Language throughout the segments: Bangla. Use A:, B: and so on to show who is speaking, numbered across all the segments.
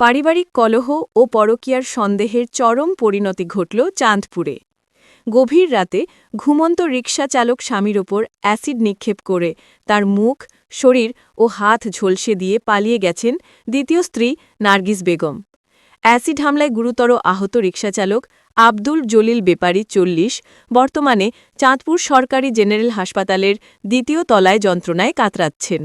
A: পারিবারিক কলহ ও পরকীয়ার সন্দেহের চরম পরিণতি ঘটল চাঁদপুরে। গভীর রাতে ঘুমন্ত রিকশা চালক স্বামীর ওপর অ্যাসিড নিক্ষেপ করে তার মুখ, শরীর ও হাত ঝলসে দিয়ে পালিয়ে গেছেন দ্বিতীয় স্ত্রী নার্গিস বেগম। অ্যাসিড হামলায় গুরুতর আহত রিকশাচালক আব্দুল জলিল বেপারি চল্লিশ, বর্তমানে চাঁদপুর সরকারি জেনারেল হাসপাতালের দ্বিতীয় তলায় যন্ত্রণায় কাতরাচ্ছেন।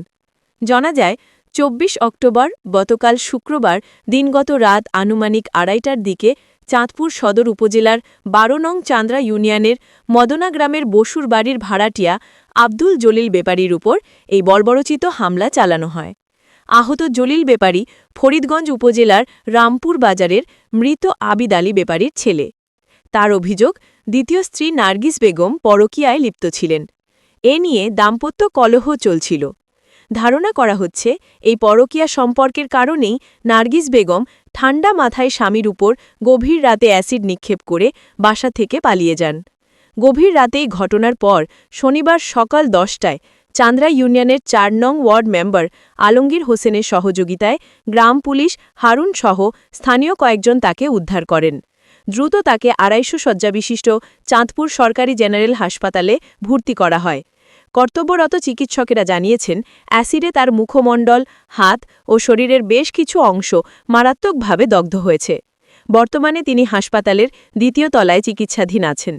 A: জানা যায় চব্বিশ অক্টোবর, গতকাল শুক্রবার দিনগত রাত আনুমানিক আড়াইটার দিকে চাঁদপুর সদর উপজেলার বারো নং চান্দ্রা ইউনিয়নের মদনা গ্রামের বসুর বাড়ির ভাড়াটিয়া আব্দুল জলিল বেপারির উপর এই বর্বরচিত হামলা চালানো হয়। আহত জলিল বেপারি ফরিদগঞ্জ উপজেলার রামপুর বাজারের মৃত আবিদ আলী বেপারির ছেলে। তার অভিযোগ, দ্বিতীয় স্ত্রী নার্গিস বেগম পরকীয়ায় লিপ্ত ছিলেন। এ নিয়ে দাম্পত্য কলহ চলছিল। ধারণা করা হচ্ছে, এই পরকীয়া সম্পর্কের কারণেই নার্গিস বেগম ঠান্ডা মাথায় স্বামীর উপর গভীর রাতে অ্যাসিড নিক্ষেপ করে বাসা থেকে পালিয়ে যান। গভীর রাতেই ঘটনার পর শনিবার সকাল দশটায় চান্দ্রা ইউনিয়নের চার নং ওয়ার্ড মেম্বার আলমগীর হোসেনের সহযোগিতায় গ্রাম পুলিশ হারুন সহ স্থানীয় কয়েকজন তাকে উদ্ধার করেন। দ্রুত তাকে আড়াইশো শয্যাবিশিষ্ট চাঁদপুর সরকারি জেনারেল হাসপাতালে ভর্তি করা হয়। কর্তব্যরত চিকিৎসকেরা জানিয়েছেন অ্যাসিডে তার মুখমণ্ডল হাত ও শরীরের বেশ কিছু অংশ মারাত্মকভাবে দগ্ধ হয়েছে বর্তমানে তিনি হাসপাতালের দ্বিতীয় তলায় চিকিৎসাধীন আছেন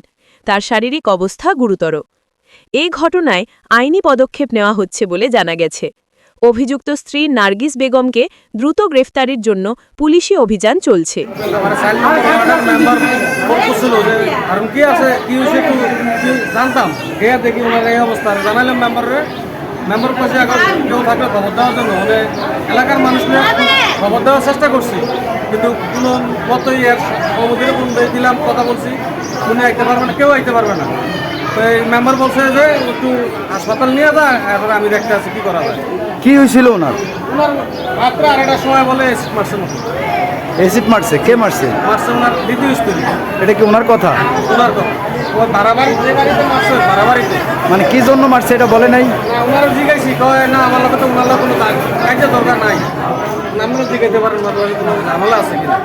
A: তার শারীরিক অবস্থা গুরুতর এই ঘটনায় আইনি পদক্ষেপ নেওয়া হচ্ছে বলে জানা গেছে অভিযুক্ত স্ত্রী নার্গিস বেগমকে দ্রুত গ্রেফতারির জন্য পুলিশি অভিযান চলছে
B: আর কি আছে, কি হয়েছে একটু জানতাম। গিয়ে দেখি ওনার এই অবস্থা। জানালাম মেম্বারের। মেম্বার কাছে এখন কেউ থাকলে খবর দেওয়ার জন্য। মানে এলাকার মানুষকে খবর দেওয়ার চেষ্টা করছি। কিন্তু কোনো মতোই এর অনুমতির ফোন দিলাম, কথা বলছি। উনি আইতে পারবে না, কেউ আইতে পারবে না। তো এই মেম্বার বলছে যে, একটু হাসপাতাল নিয়ে যা, এরপরে আমি দেখতে আছি কি করা যায়?
C: কি হয়েছিল ওনার?
B: আড়াইটার সময় বলে এসিড মারছে মতো
C: এসিড মারছে কে মারছে?
B: মারছে ওনার দ্বিতীয় স্ত্রী।
C: এটা কি ওনার কথা?
B: ওনার কথা। ওই বাড়াবাড়ি যে বাড়িতে মারছে বাড়াবাড়িতে
C: মানে কি জন্য মারছে এটা বলে নাই?
B: না ওনারও জিজ্ঞাসি কয় না আমার লোকে তো ওনার কোনো কাজ দরকার নাই। আপনারা জিজ্ঞাসা পারেন ঝামেলা আছে কিনা?